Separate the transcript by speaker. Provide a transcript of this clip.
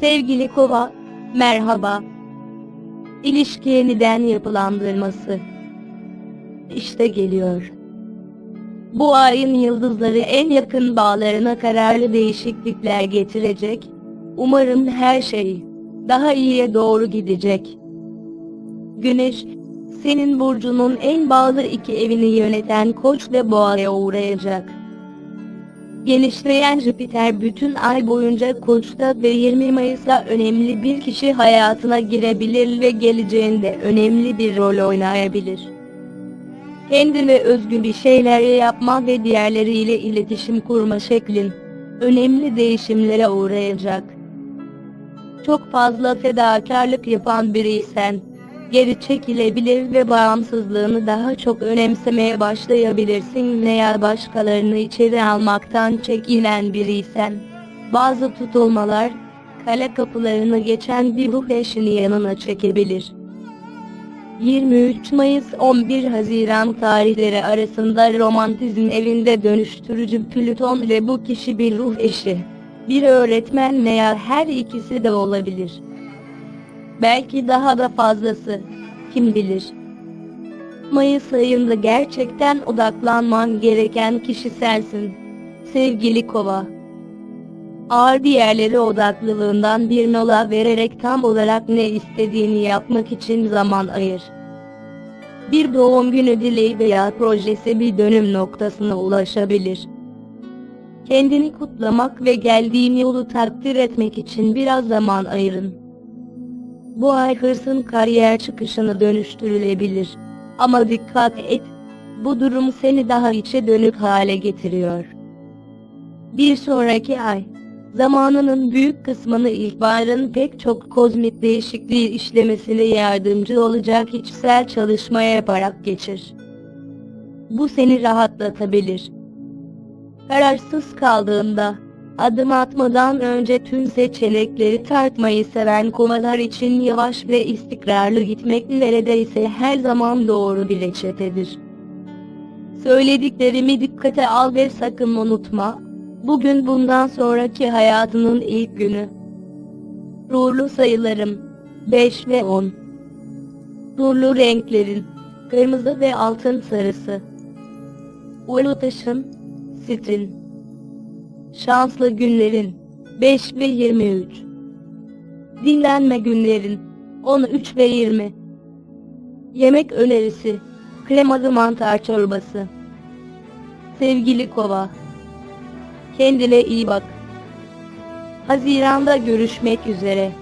Speaker 1: Sevgili kova, merhaba. İlişki yeniden yapılandırması. İşte geliyor. Bu ayın yıldızları en yakın bağlarına kararlı değişiklikler getirecek. Umarım her şey daha iyiye doğru gidecek. Güneş, senin burcunun en bağlı iki evini yöneten koç ve boğaya uğrayacak. Genişleyen Jüpiter bütün ay boyunca koçta ve 20 Mayıs'ta önemli bir kişi hayatına girebilir ve geleceğinde önemli bir rol oynayabilir. Kendine özgü bir şeyler yapma ve diğerleriyle iletişim kurma şeklin önemli değişimlere uğrayacak. Çok fazla fedakarlık yapan biriysen, geri çekilebilir ve bağımsızlığını daha çok önemsemeye başlayabilirsin veya başkalarını içeri almaktan çekinen biriysen, bazı tutulmalar, kale kapılarını geçen bir ruh eşini yanına çekebilir. 23 Mayıs 11 Haziran tarihleri arasında romantizm evinde dönüştürücü Plüton ile bu kişi bir ruh eşi, bir öğretmen veya her ikisi de olabilir. Belki daha da fazlası, kim bilir. Mayıs ayında gerçekten odaklanman gereken kişi sensin, sevgili kova. Ağır diğerleri odaklılığından bir mola vererek tam olarak ne istediğini yapmak için zaman ayır. Bir doğum günü dileği veya projesi bir dönüm noktasına ulaşabilir. Kendini kutlamak ve geldiğin yolu takdir etmek için biraz zaman ayırın. Bu ay hırsın kariyer çıkışını dönüştürülebilir. Ama dikkat et, bu durum seni daha içe dönük hale getiriyor. Bir sonraki ay, zamanının büyük kısmını ilkbaharın pek çok kozmik değişikliği işlemesine yardımcı olacak içsel çalışma yaparak geçir. Bu seni rahatlatabilir. Kararsız kaldığında, adım atmadan önce tüm seçenekleri tartmayı seven kovalar için yavaş ve istikrarlı gitmek neredeyse her zaman doğru bir reçetedir. Söylediklerimi dikkate al ve sakın unutma. Bugün bundan sonraki hayatının ilk günü. Ruhlu sayılarım 5 ve 10. Nurlu renklerin kırmızı ve altın sarısı. Ulu taşın sitrin. Şanslı günlerin 5 ve 23. Dinlenme günlerin 13 ve 20. Yemek önerisi kremalı mantar çorbası. Sevgili kova, kendine iyi bak. Haziranda görüşmek üzere.